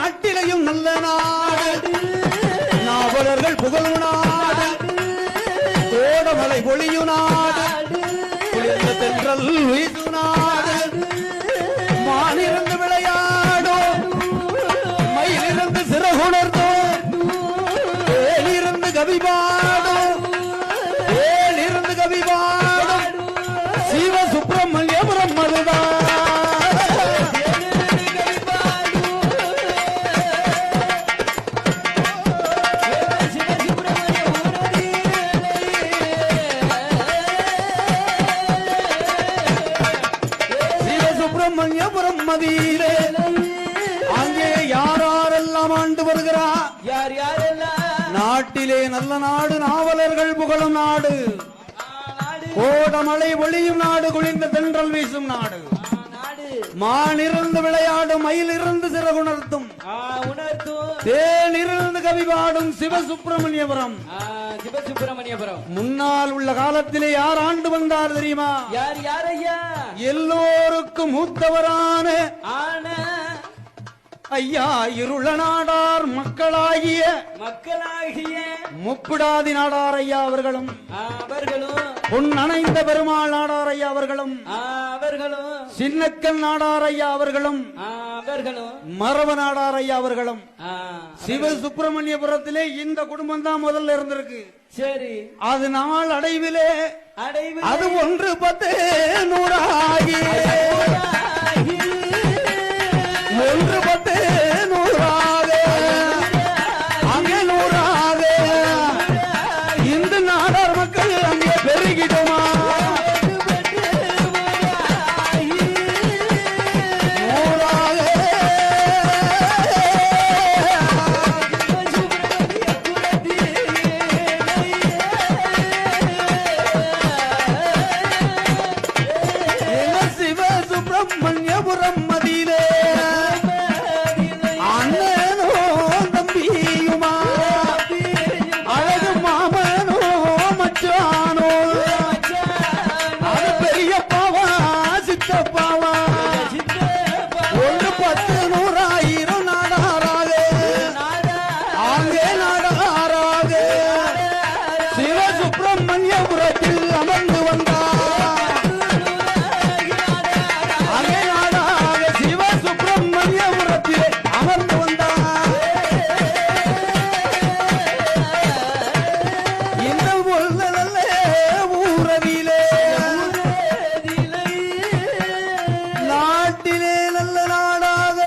நாட்டிலையும் நல்ல நாடு நாவலர்கள் புகழும் நாடு கோடமலை பொழியும் நாடு சுப்பிரமணியபுரம் மதியிலே அங்கே யாரெல்லாம் ஆண்டு வருகிறார் யார் யாரெல்லாம்? நாட்டிலே நல்ல நாடு நாவலர்கள் புகழும் நாடு. கோடமலை ஒளியும் நாடு குளிர்ந்த தென்றல் வீசும் நாடு. மானிருந்து விளையாடும் மயிலிருந்து சிறகுணர்த்தும் தேனிருந்து கவி பாடும் சிவசுப்பிரமணியபுரம். சிவசுப்பிரமணியபுரம். முன்னால் உள்ள காலத்திலே யார் ஆண்டு வந்தார் தெரியுமா? யார் யார் ஐயா எல்லோருக்கும் மூத்தவரான ஐயா இருள நாடார் மக்களாகிய மக்களாகிய முப்பிடாதி நாடார் ஐயா அவர்களும் அவர்களும் பொன் அணைந்த பெருமாள் நாடார் அவர்களும் அவர்களும். சின்னக்கன் நாடார் ஐயா அவர்களும். மரப நாடார் ஐயா அவர்களும் சிவ சுப்பிரமணியபுரத்திலே இந்த குடும்பம் தான் முதல்ல இருந்திருக்கு. சரி. அது நாள் அடைவிலே அடைவு அது ஒன்று பத்து நூறாகி.